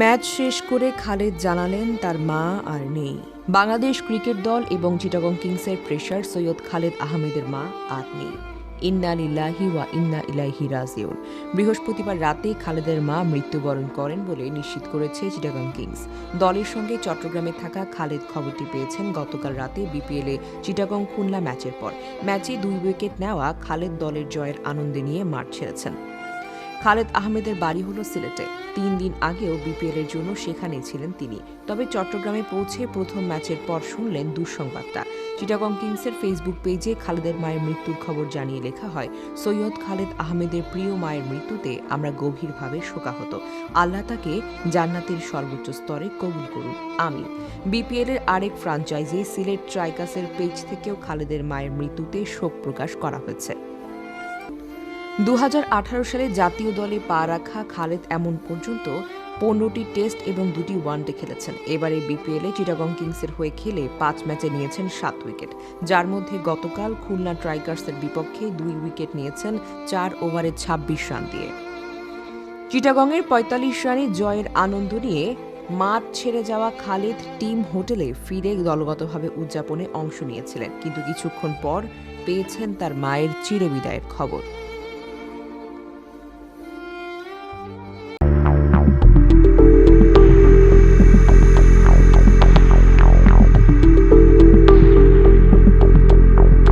Match শেষ করে খালেদ জানালেন তার মা আর নেই। বাংলাদেশ ক্রিকেট দল এবং চিটাগং কিংসের প্রেসার সৈয়দ খালেদ আহমেদের মা আর নেই। ইন্না লিল্লাহি ওয়া ইন্না ইলাইহি রাজিউন। বৃহস্পতিবার রাতে খালেদের মা মৃত্যুবরণ করেন বলে নিশ্চিত করেছে চিটাগং কিংস। দলের সঙ্গে চট্টগ্রামে থাকা খালেদ খবরটি পেয়েছেন গতকাল রাতে বিপিএলে চিটাগং খুলনা ম্যাচের পর। ম্যাচে দুই উইকেট নেওয়া খালেদ দলের জয়ের আনন্দে নিয়ে মাঠ ছেড়েছেন। খালেদ আহমেদের বাড়ি হলো সিলেটে। তিন দিন আগেও বিপিএল এর জন্য সেখানেই ছিলেন তিনি। তবে চট্টগ্রামে পৌঁছে প্রথম ম্যাচের পর শুনলেন দুঃসংবাদটা। চিটাগং কিংসের ফেসবুক পেজে খালেদের মায়ের মৃত্যুর খবর জানিয়ে লেখা হয়, সৈয়দ খালেদ আহমেদের প্রিয় মায়ের মৃত্যুতে আমরা গভীরভাবে শোকাহত। আল্লাহ তাকে জান্নাতের সর্বোচ্চ স্তরে কবুল করুন। আমি বিপিএল এর আরেক ফ্রাঞ্চাইজি সিলেট ট্রাইকাসের পেজ থেকেও খালেদের মায়ের মৃত্যুতে শোক প্রকাশ করা হয়েছে। দু হাজার আঠারো সালে জাতীয় দলে পা রাখা খালেদ এমন পর্যন্ত পনেরোটি টেস্ট এবং দুটি ওয়ানডে খেলেছেন। এবারে বিপিএলে চিটাগং কিংসের হয়ে খেলে পাঁচ ম্যাচে নিয়েছেন সাত উইকেট। যার মধ্যে গতকাল খুলনা ট্রাইকার্সের বিপক্ষে দুই উইকেট নিয়েছেন চার ওভারে ছাব্বিশ রান দিয়ে। চিটাগংয়ের পঁয়তাল্লিশ রানে জয়ের আনন্দ নিয়ে মাঠ ছেড়ে যাওয়া খালেদ টিম হোটেলে ফিরে দলগতভাবে উদযাপনে অংশ নিয়েছিলেন। কিন্তু কিছুক্ষণ পর পেয়েছেন তার মায়ের চিরবিদায়ের খবর।